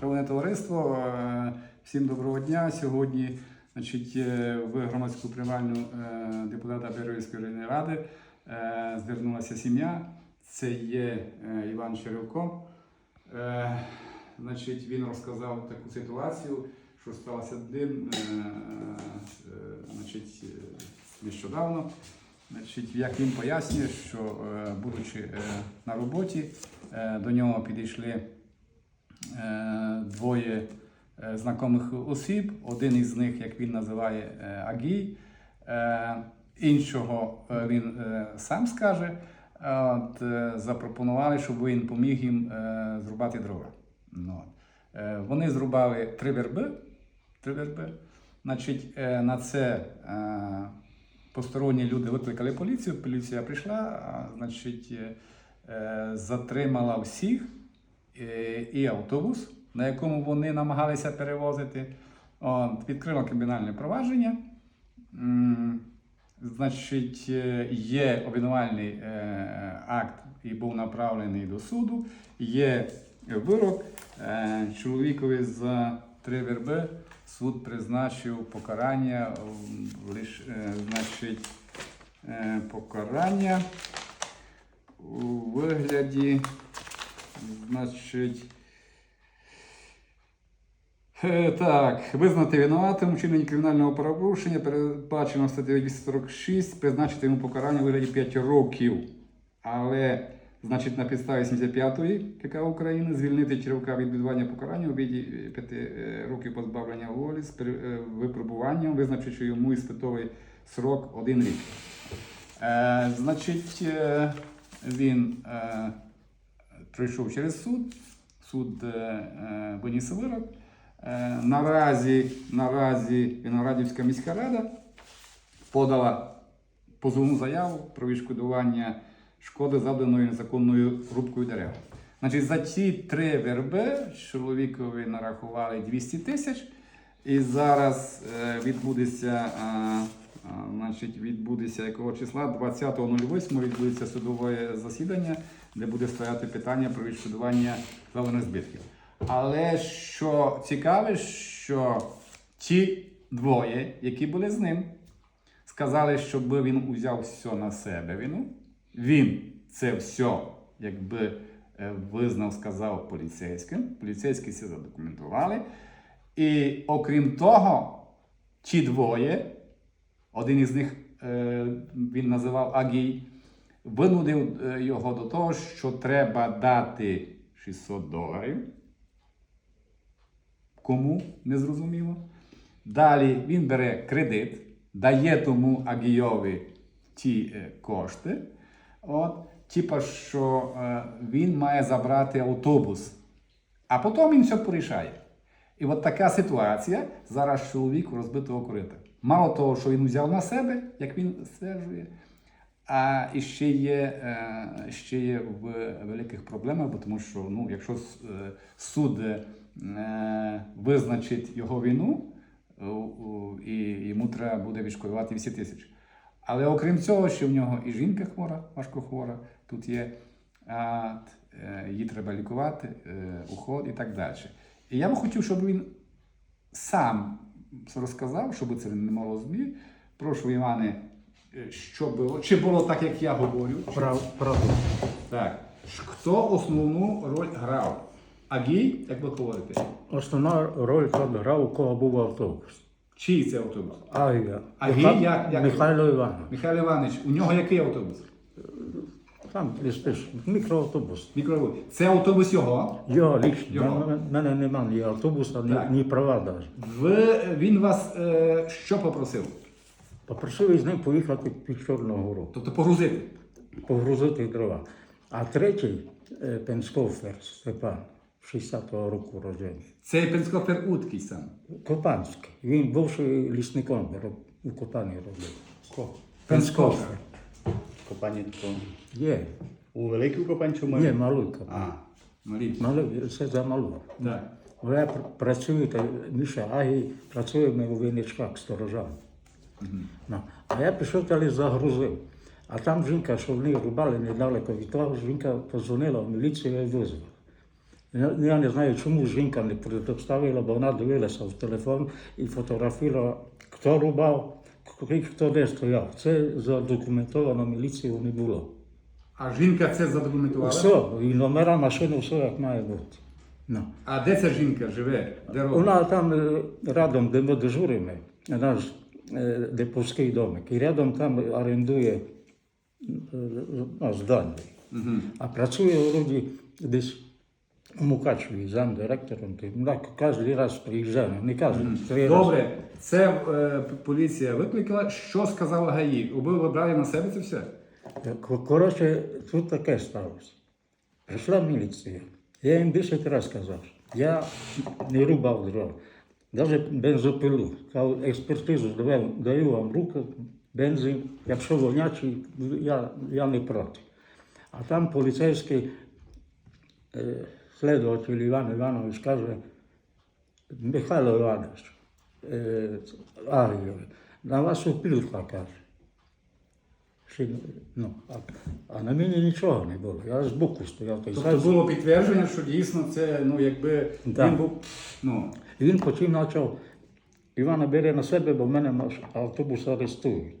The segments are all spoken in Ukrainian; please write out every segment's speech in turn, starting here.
Шановне товариство, е, всім доброго дня. Сьогодні значить, е, в громадську приймальну е, депутата Берівської районної ради звернулася сім'я. Це є Іван Черевко. Значить, він розказав таку ситуацію, що сталося дим значить, нещодавно. Значить, як він пояснює, що будучи на роботі, до нього підійшли двоє е, знайомих осіб. Один із них, як він називає, е, Агій, е, іншого е, він е, сам скаже. От, е, запропонували, щоб він поміг їм е, зрубати дрова. Ну. Е, Вони зрубали три верби. Три верби. Значить, е, на це е, посторонні люди викликали поліцію. Поліція прийшла, значить, е, е, затримала всіх е, і автобус, на якому вони намагалися перевозити. От, відкрила кримінальне провадження. Значить, е, є обвинувальний е, акт і був направлений до суду. Є вирок е, чоловікові за три верби. Суд призначив покарання, лиш, е, значить, е, покарання у вигляді, значить, Е, Так, визнати винуватим у вчиненні кримінального правопорушення, передбачено статтею 246, призначити йому покарання у вигляді 5 років. Але, значить, на підставі 75-ї КК України звільнити Черевка від відбування покарання у виді 5 років позбавлення волі з е, випробуванням, визначивши йому іспитовий срок 1 рік. Е, значить, е, він е, пройшов через суд, суд е, е, виніс вирок. Е, Наразі, наразі Виноградівська міська рада подала позовну заяву про відшкодування шкоди, завданої незаконною рубкою дерев. Значить, за ці три верби чоловікові нарахували 200 тисяч, і зараз е, відбудеться, а, значить, відбудеться якого числа 20.08 відбудеться судове засідання, де буде стояти питання про відшкодування завданих збитків. Але що цікаве, що ті двоє, які були з ним, сказали, щоб він узяв все на себе вину. Він це все, якби е, визнав, сказав поліцейським. Поліцейські все задокументували. І окрім того, ті двоє, один із них е, він називав Агій, винудив е, його до того, що треба дати 600 доларів. Кому не зрозуміло. Далі він бере кредит, дає тому Агійові ті е, кошти. От, типа, що він має забрати автобус, а потім він все порішає. І от така ситуація зараз чоловік розбитого корита. Мало того, що він взяв на себе, як він стверджує, а ще є, е, ще є в великих проблемах, тому що ну, якщо е, суд е, визначить його е, і йому треба буде відшкодувати всі тисячі. Але окрім цього, ще в нього і жінка хвора, важко хвора, тут є, а, її треба лікувати, уход і так далі. І я би хотів, щоб він сам розказав, щоб це не мало змі. Прошу, Іване, е, що було? Чи було так, як я говорю? Прав, правда. Так. Хто основну роль грав? Агій, як ви говорите? Основна роль тут грав, у кого був автобус. Чий це автобус? Агія. Агій, Миха- як- як- Михайло Іванович. Михайло Іванович, у нього який автобус? Там листиш, мікроавтобус. Мікровод. Це автобус його. Його лічно. Його. У мене немає ні автобуса, ні, Так. ні права навіть. Ви, він вас е, що попросив? Попросив із ним поїхати під Чорного Гору, Тобто погрузити. погрузити дрова. А третій е, Пенскофер Степан, 60-го року родження. Цей пенскофер Уткий сам. Копанський. Він бувший лісником роб- у Копані робив. Ко- Пенскофер. Копання Є. у великій копань чи в Ні, малій? малий Копан. А, малий. Малий, це за малу. Так. Я пр- працюю, та Міша Агій, працюємо у Винничках сторожами. Ну, а я пішов далі загрузив. А там жінка, що вони рубали недалеко від того, жінка позвонила в міліцію і визвала. Я, не знаю, чому жінка не представила, бо вона дивилася в телефон і фотографувала, хто рубав, хто- де стояв. Це задокументовано міліцією не було. А жінка це задокументувала? Все, і номера машини, все як має бути. Ну. А де ця жінка живе? Де робить? Вона там рядом, де ми дежуримо, наш депольський домик, і рядом там орендує ну, здання. А працює вроді десь Мукачеві, замдиректором. Ти, Вона кожен раз приїжджає, не кожен, три рази. Добре, це е, поліція викликала. Що сказала ГАІ? Ви вибрали на себе це все? Коротше, тут таке сталося. Прийшла міліція. Я їм 10 разів сказав, я не рубав дрова. Навіть бензопилу. Експертизу даю, даю вам руку, бензин, якщо вонячий, я, я не проти. А там поліцейський е, слідуватель Іван Іванович каже, Михайло Іванович, е, Агієв, на вас опілка каже. Ну, а, а на мені нічого не було. Я з боку стояв. Той Тобто було підтвердження, що дійсно це, ну якби Да. він був. Ну, І він потім почав, Івана бере на себе, бо в мене автобус арестують.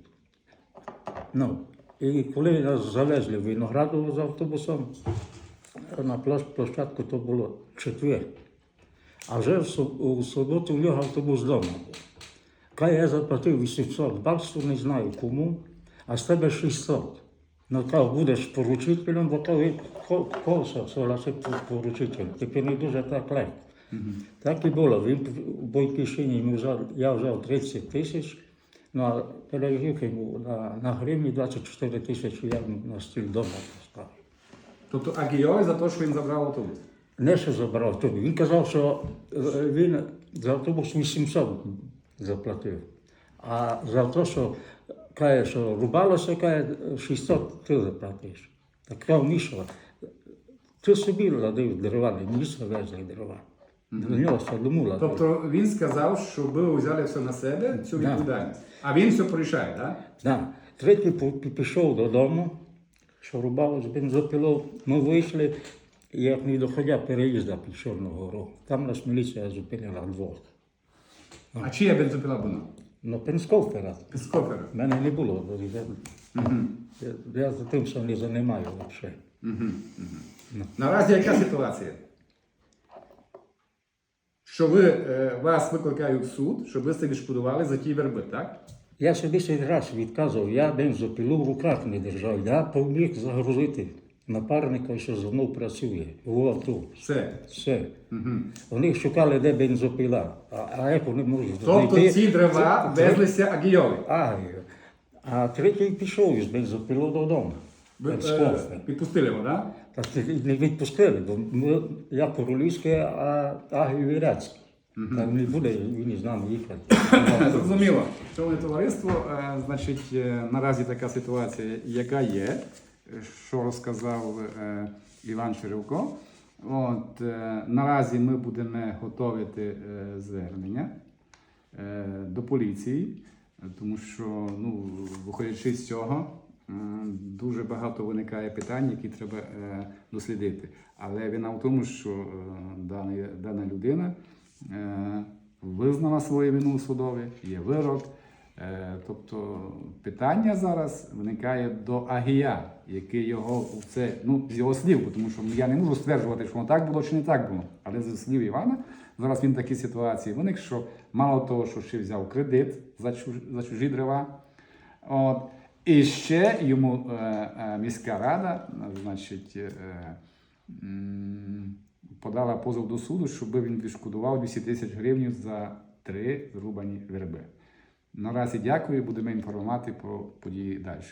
Ну, і коли нас завезли в Виноградово з автобусом, на площадку то було четвер. А вже в у суботу в нього автобус вдома був. Кай я заплатив 800 баксів, не знаю кому, а з тебе 600. Ну, кав, будеш поручителем, бо колса согласив поручителем. Тепер не дуже так легко. Так і було. Він в Бойківщині йому взяв, я взяв 30 тисяч, ну а перевів йому на, на гривні 24 тисячі я на стіл вдома поставив. Тобто Агійові за те, що він забрав автобус. Не що забрав тобі. Він казав, що е, він за автобус 800 заплатив. А за те, що каже, що рубалося, каже, 600 ти заплатиш. Так казав, Міша, ти собі ладив дрова, не місце везли дрова. До нього самому ладив. Тобто він сказав, що ви взяли все на себе, цю Да. відповідальність. А він все порішає, так? Да. Третій пішов додому, що рубав з бензопилою. Ми вийшли, і як не доходя переїзда під Чорну гору. Там нас міліція зупинила двох. А чия бензопіла була? Ну, Пенсков перед. Піскопера. У мене не було. Я, я, я за тим, що не займаю взагалі. Наразі яка ситуація? Що ви, е, вас викликають в суд, щоб ви собі шкодували за ті верби, так? Я ще 10 разів відказував, я бензопилу в руках не держав. Я поміг загрузити напарника, що зі мною працює, в автобус. Все. Все. Вони шукали, де бензопила. А, а як вони можуть Тобто знайти? ці дерева Це- везлися Агійові. А, а третій пішов із бензопилу додому. Ви з е, кофе. підпустили його, так? Та не відпустили, бо ми, я по-рулівськи, а Віряцький. Там не буде він із нами їхати. Зрозуміло. Шановне товариство, е, значить, е, наразі така ситуація, яка є, е, що розказав е, Іван Ширівко. От, е, наразі ми будемо готувати е, звернення е, до поліції, е, тому що, ну, виходячи з цього, е, дуже багато виникає питань, які треба е, дослідити. Але вина в тому, що е, дана, дана людина визнала свою вину у судові, є вирок. Е, Тобто питання зараз виникає до Агія, який його це, ну, з його слів, тому що я не можу стверджувати, що воно так було чи не так було. Але з слів Івана, зараз він в такій ситуації виник, що мало того, що ще взяв кредит за чужі, за чужі дерева. От, і ще йому е, е, міська рада, е, значить, е, м, подала позов до суду, щоб він відшкодував 200 тисяч гривень за три зрубані верби. Наразі дякую, будемо інформувати про події далі.